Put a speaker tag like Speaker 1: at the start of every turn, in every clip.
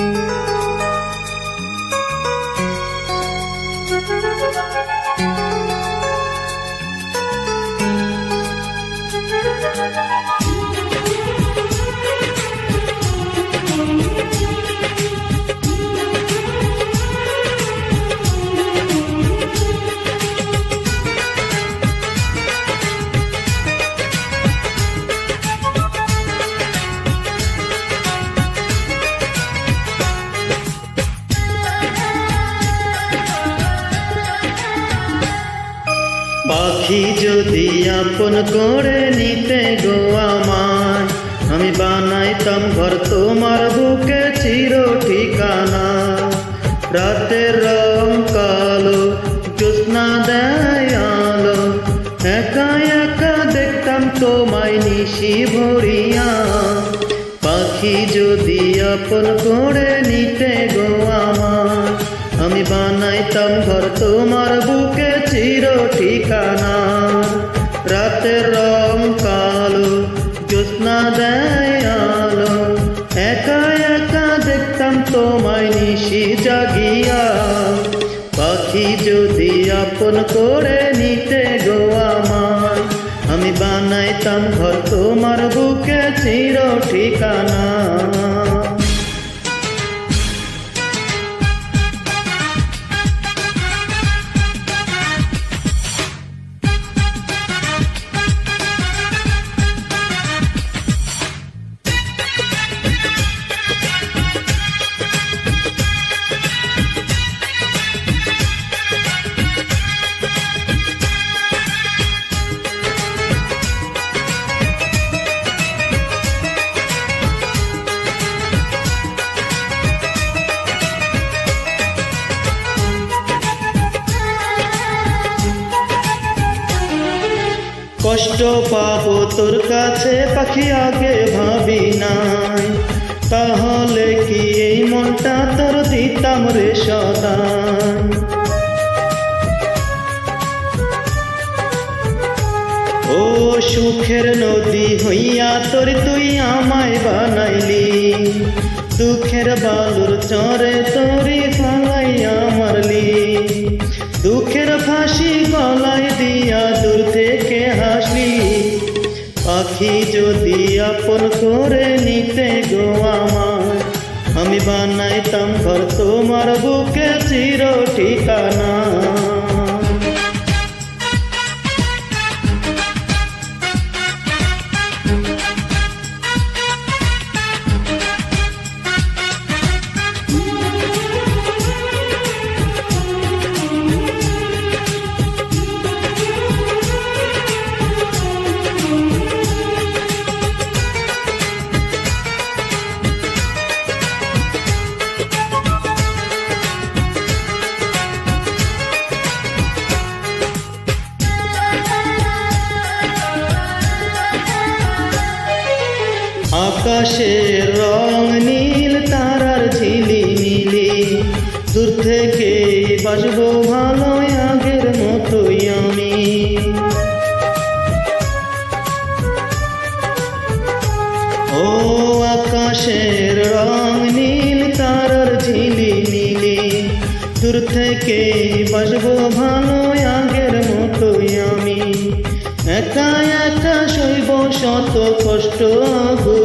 Speaker 1: পাখি যদি আপন করে নিতে গো আমায় আমি বানাইতাম ঘর তোমার বুকে চির ঠিকানা রাতের রং কালো, জ্যোৎস্না দেয় আলো, একা একা দেখতাম তোমায় নিশি ভরিয়া। পাখি যদি আপন করে নিতে গো আমার, আমি বানাইতাম ঘর তোমার বুকে চির ঠিকানা রাতের রং কালো, জ্যোৎস্না দেয় আলো। একা একা দেখতাম তোমায় নিশি জাগিয়া। পাখি যদি আপন করে নিতে গো আমার আমি বানাইতাম ঘর তোমার বুকে চির ঠিকানা কষ্ট পাবো তোর কাছে, পাখি আগে ভাবি নাই। তাহলে কি এই মনটা তোর দিতাম রে সদাই? ও সুখের নদী হইয়া তোর তুই আমায় বানাইলি। দুঃখের বালুর চরে তোরি ফালাইয়া মারলি। আপন করে নিতে গো আমার আমি বানাইতাম ঘর তোমার বুকে চির ঠিকানা আকাশের রং নীল, তারার ঝিলি নীলি দূর থেকে বাসবো ভালো আগের মতোই আমি। ও আকাশের রং নীল, তারার ঝিলি নীলি দূর থেকে বাসবো ভালো আগের মতোই আমি। একা একা শৈব শত কষ্টগুলো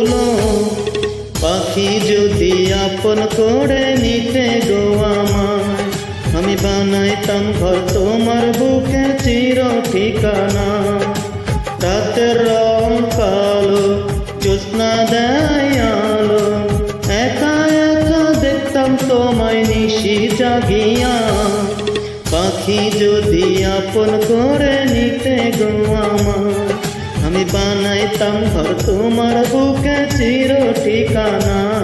Speaker 1: পাখি যদি আপন করে নিতে গো আমায়, আমি বানাইতাম ঘর তোমার বুকে চির ঠিকানা রাতের রং কালো, জ্যোৎস্না দেয় আলো, একা একা দেখতাম তোমায় নিশি জাগিয়া। পাখি যদি আপন করে নিতে গো আমার আমি বানাইতাম ঘর তোমার বুকে চির ঠিকানা